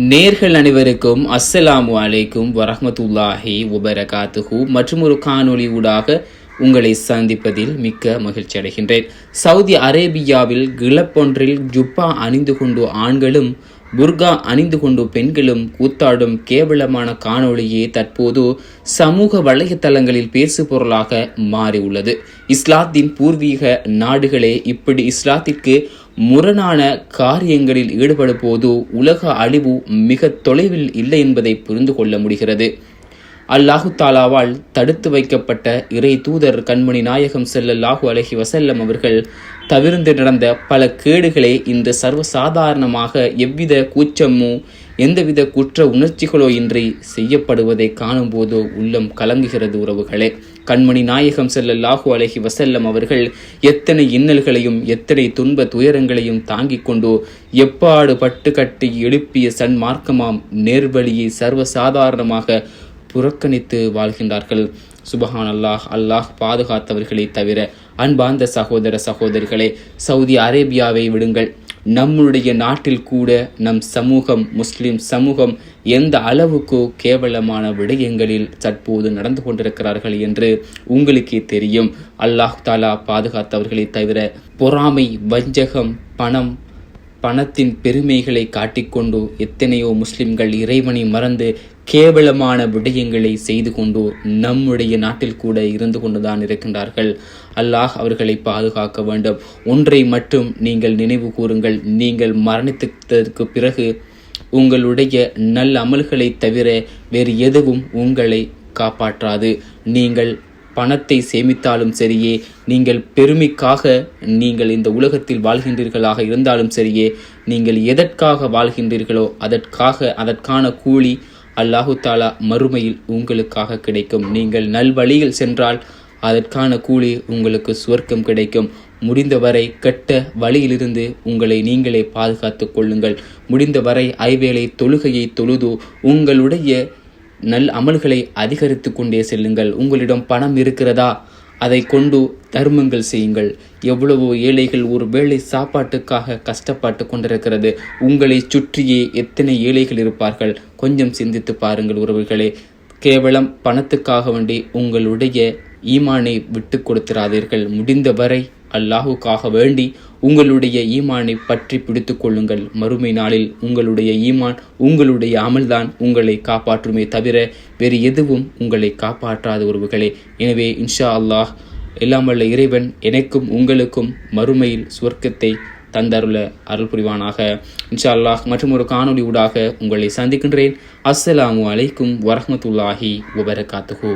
நேர்கள் அனைவருக்கும் அஸ்ஸலாமு அலைக்கும் வரஹமத்துல்லாஹி உபரகாத்துஹூ மற்றும் ஒரு காணொளி ஊடாக உங்களை சந்திப்பதில் மிக்க மகிழ்ச்சி அடைகின்றேன். சவுதி அரேபியாவில் கிளப்பொன்றில் ஜுப்பா அணிந்து கொண்டு ஆண்களும் புர்கா அணிந்து கொண்டு பெண்களும் கூத்தாடும் கேவலமான காணொளியே தற்போது சமூக வலைத்தளங்களில் பேசு பொருளாக மாறியுள்ளது. இஸ்லாத்தின் பூர்வீக நாடுகளே இப்படி இஸ்லாத்திற்கு முரணான காரியங்களில் ஈடுபடும் போது உலக அழிவு மிக தொலைவில் இல்லை என்பதை புரிந்து கொள்ள முடிகிறது. அல்லாஹு தாலாவால் தடுத்து வைக்கப்பட்ட இறை தூதர் கண்மணி நாயகம் ஸல்லல்லாஹு அலஹி வசல்லம் அவர்கள் தவிர்ந்து நடந்த பல கேடுகளே இந்த சர்வசாதாரணமாக எவ்வித கூச்சமோ எந்தவித குற்ற உணர்ச்சிகளோ இன்றி செய்யப்படுவதை காணும்போதோ உள்ளம் கலங்குகிறது உறவுகளே. கண்மணி நாயகம் ஸல்லல்லாஹு அலைஹி வசல்லம் அவர்கள் எத்தனை இன்னல்களையும் எத்தனை துன்ப துயரங்களையும் தாங்கிக் கொண்டு எப்பாடு பட்டு கட்டி எழுப்பிய சன்மார்க்கமாம் நேர்வழியை சர்வசாதாரணமாக புறக்கணித்து வாழ்கின்றார்கள். சுபஹான் அல்லாஹ் அல்லாஹ் பாதுகாத்தவர்களை தவிர அன்பார்ந்த சகோதர சகோதரிகளே சவுதி அரேபியாவை விடுங்கள். நம்முடைய நாட்டில் கூட நம் சமூகம் முஸ்லிம் சமூகம் எந்த அளவுக்கு கேவலமான விடயங்களில் தற்போது நடந்து கொண்டிருக்கிறார்கள் என்று உங்களுக்கே தெரியும். அல்லாஹ் தாலா பாதுகாத்தவர்களை தவிர பொறாமை வஞ்சகம் பணம் பணத்தின் பெருமைகளை காட்டிக்கொண்டு எத்தனையோ முஸ்லிம்கள் இறைவனை மறந்து கேவலமான விடயங்களை செய்து கொண்டு நம்முடைய நாட்டில் கூட இருந்து கொண்டுதான் இருக்கின்றார்கள். அல்லாஹ் அவர்களை பாதுகாக்க வேண்டும். ஒன்றை மட்டும் நீங்கள் நினைவு கூறுங்கள். நீங்கள் மரணித்ததற்கு பிறகு உங்களுடைய நல்ல அமல்களை தவிர வேறு எதுவும் உங்களை காப்பாற்றாது. நீங்கள் பணத்தை சேமித்தாலும் சரியே நீங்கள் பெருமைக்காக நீங்கள் இந்த உலகத்தில் வாழ்கின்றீர்களாக இருந்தாலும் சரியே நீங்கள் எதற்காக வாழ்கின்றீர்களோ அதற்காக அதற்கான கூலி அல்லாஹு தாலா மறுமையில் உங்களுக்காக கிடைக்கும். நீங்கள் நல்வழியில் சென்றால் அதற்கான கூலி உங்களுக்கு சுவர்க்கம் கிடைக்கும். முடிந்தவரை கெட்ட வழியிலிருந்து உங்களை நீங்களே பாதுகாத்துக் கொள்ளுங்கள். முடிந்தவரை ஐவேளை தொழுகையை தொழுது உங்களுடைய நல் அமல்களை அதிகரித்து கொண்டே செல்லுங்கள். உங்களிடம் பணம் இருக்கிறதா? அதை கொண்டு தர்மங்கள் செய்யுங்கள். எவ்வளவோ ஏழைகள் ஒரு வேளை சாப்பாட்டுக்காக கஷ்டப்பட்டு கொண்டிருக்கிறது. உங்களை சுற்றியே எத்தனை ஏழைகள் இருப்பார்கள்? கொஞ்சம் சிந்தித்து பாருங்கள் உறவுகளே. கேவலம் பணத்துக்காக வேண்டி உங்களுடைய ஈமானை விட்டு கொடுத்திராதீர்கள். முடிந்தவரை அல்லாஹுக்காக வேண்டி உங்களுடைய ஈமானை பற்றி பிடித்து கொள்ளுங்கள். மறுமை நாளில் உங்களுடைய ஈமான் உங்களுடைய அமல்தான் உங்களை காப்பாற்றுமே தவிர வேறு எதுவும் உங்களை காப்பாற்றாத உறவுகளே. எனவே இன்ஷா அல்லாஹ் எல்லாம் வல்ல இறைவன் எனக்கும் உங்களுக்கும் மறுமையில் சுவர்க்கத்தை தந்தருள அருள் புரிவானாக இன்ஷா அல்லாஹ் மற்றும் ஒரு காணொளி ஊடாக உங்களை சந்திக்கின்றேன். அஸ்ஸலாமு அலைக்கும் வரமத்துல்லாஹி வபரகாத்துஹு.